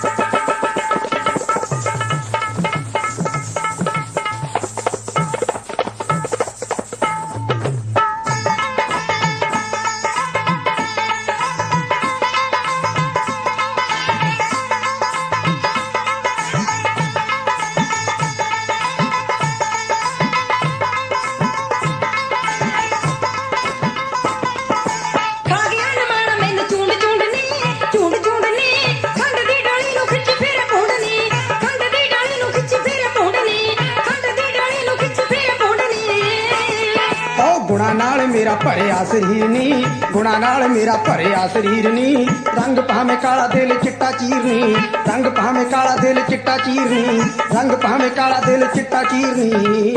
Ha ha ha! ਗੁਣਾ ਨਾਲ ਮੇਰਾ ਭਰਿਆ ਸਰੀਰ ਨੀ, ਗੁਣਾ ਨਾਲ ਮੇਰਾ ਭਰਿਆ ਸਰੀਰ ਨੀ। ਰੰਗ ਭਾਵੇਂ ਕਾਲਾ ਦਿਲ, ਚਿੱਟਾ ਚੀਰਨੀ ਰੰਗ ਭਾਵੇਂ ਕਾਲਾ ਦਿਲ, ਚਿੱਟਾ ਚੀਰਨੀ ਰੰਗ ਭਾਵੇਂ ਕਾਲਾ ਦਿਲ, ਚਿੱਟਾ ਚੀਰਨੀ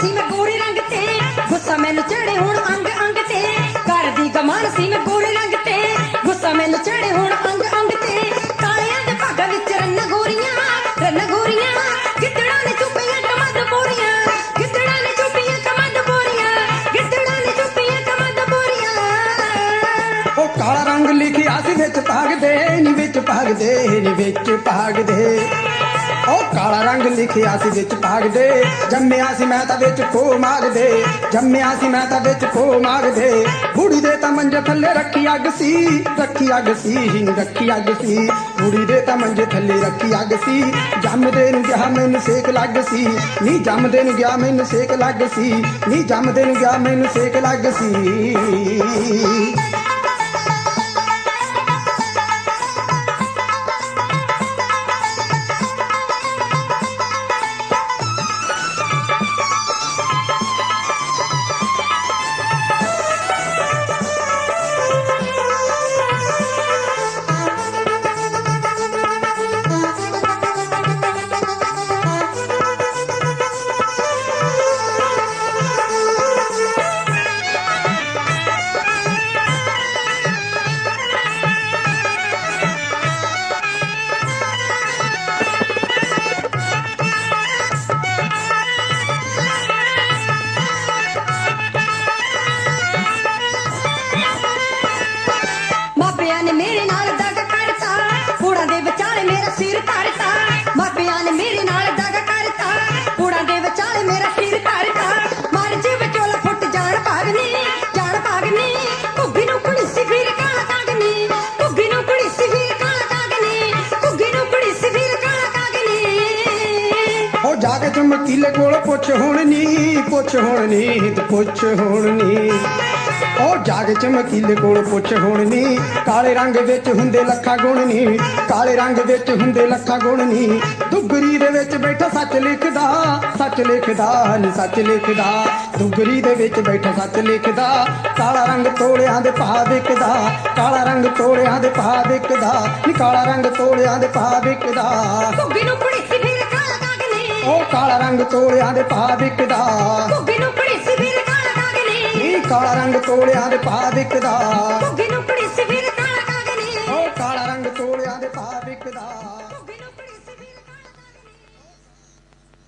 ਸੀ ਮੈਂ ਗੋਰੇ ਰੰਗ ਤੇ। ਗੁੱਸਾ ਮੈਨੂੰ ਚੜੇ ਹੁਣ ਅੰਗ ਅੰਗ ਤੇ। ਘਰ ਗਮਾਨ ਸੀ ਮੈਂ ਗੋਰੇ ਰੰਗ ਤੇ। ਗੁੱਸਾ ਮੈਨੂੰ ਚੜੇ ਹੁਣ ਅੰਗ ਅੰਗ ਤੇ। ਕਾਲਿਆਂ ਦੇ ਭਾਗਾਂ ਵਿੱਚ ਰੰਨ ਗੋਰੀਆਂ ਰੰਨ ਗੋਰੀਆਂ। ਗਿੱਦੜਾਂ ਨੇ ਚੁੱਪੀਆਂ ਕਮਦ ਬੋਰੀਆਂ ਗਿੱਦੜਾਂ ਨੇ ਚੁੱਪੀਆਂ ਕਮਦ ਬੋਰੀਆਂ ਗਿੱਦੜਾਂ ਨੇ ਚੁੱਪੀਆਂ ਕਮਦ ਬੋਰੀਆਂ ਉਹ ਕਾਲਾ ਰੰਗ ਲਿਖਿਆ ਸੀ ਵਿੱਚ ਭਾਗਦੇ ਨੀ, ਵਿੱਚ ਭਾਗਦੇ ਨੀ, ਵਿੱਚ ਭਾਗਦੇ। ਉਹ ਕਾਲਾ ਰੰਗ ਲਿਖਿਆ ਸੀ ਵਿੱਚ ਭਾਗਦੇ ਜੰਮਿਆ ਸੀ ਮੈਂ ਤਾਂ ਵਿੱਚ ਖੋ ਮਾਗਦੇ ਜੰਮਿਆ ਸੀ ਮੈਂ ਤਾਂ ਵਿੱਚ ਖੋ ਮਾਗਦੇ ਬੁੜੀ ਦੇ ਤਾਂ ਮੰਜੇ ਥੱਲੇ ਰੱਖੀ ਅੱਗ ਸੀ। ਰੱਖੀ ਅੱਗ ਸੀ ਰੱਖੀ ਅੱਗ ਸੀ। ਬੁੜੀ ਦੇ ਤਾਂ ਮੰਜੇ ਥੱਲੇ ਰੱਖੀ ਅੱਗ ਸੀ। ਜੰਮਦੇ ਨੂੰ ਗਿਆ ਮੈਨੂੰ ਸੇਕ ਲੱਗ ਸੀ। ਨੀ ਜੰਮਦੇ ਨੂੰ ਗਿਆ ਮੈਨੂੰ ਸੇਕ ਲੱਗ ਸੀ। ਨੀ ਜੰਮਦੇ ਨੂੰ ਗਿਆ ਮੈਨੂੰ ਸੇਕ ਲੱਗ ਸੀ। ਉਹ ਜਾ ਕੋਲ ਪੁੱਛ ਹੁਣ ਨੀ ਪੁੱਛ ਹੁਣ ਨੀ ਤੇ ਪੁੱਛ ਹੁਣ ਨੀ ਉਹ ਜਾ ਚਮਕੀਲੇ ਕੋਲ ਪੁੱਛ ਹੁਣ ਨੀ ਕਾਲੇ ਰੰਗ ਵਿੱਚ ਹੁੰਦੇ ਲੱਖਾਂ ਗੁਣ ਨੀ ਕਾਲੇ ਰੰਗ ਵਿੱਚ ਹੁੰਦੇ ਲੱਖਾਂ ਗੁਣ ਨੀ ਦੁਗਰੀ ਦੇ ਵਿੱਚ ਬੈਠਾ ਸੱਚ ਲਿਖਦਾ ਸੱਚ ਲਿਖਦਾ ਨੀ ਸੱਚ ਲਿਖਦਾ। ਦੁਗਰੀ ਦੇ ਵਿੱਚ ਬੈਠਾ ਸੱਚ ਲਿਖਦਾ, ਕਾਲਾ ਰੰਗ ਤੋੜਿਆਂ ਦੇ ਭਾਅ ਵਿਕਦਾ। ਕਾਲਾ ਰੰਗ ਤੋੜਿਆਂ ਦੇ ਭਾਅ ਵਿਕਦਾ, ਨੀ ਕਾਲਾ ਰੰਗ ਤੋੜਿਆਂ ਦੇ ਭਾਅ ਵਿਕਦਾ। ਘੁੱਗੀ ਨੂੰ ਕਾਲਾ ਰੰਗ ਤੋੜਿਆਂ ਦੇ ਭਾਅ ਵਿਕਦਾ। ਘੁੱਗੀ ਨੂੰ ਕੁੜੀ ਸੀ ਫਿਰ ਕਾਲਾ ਘੁੱਗੀ ਨੂੰ ਕਾਲਾ ਰੰਗ ਤੋੜਿਆਂ ਦੇ ਭਾਅ ਵਿਕਦਾ।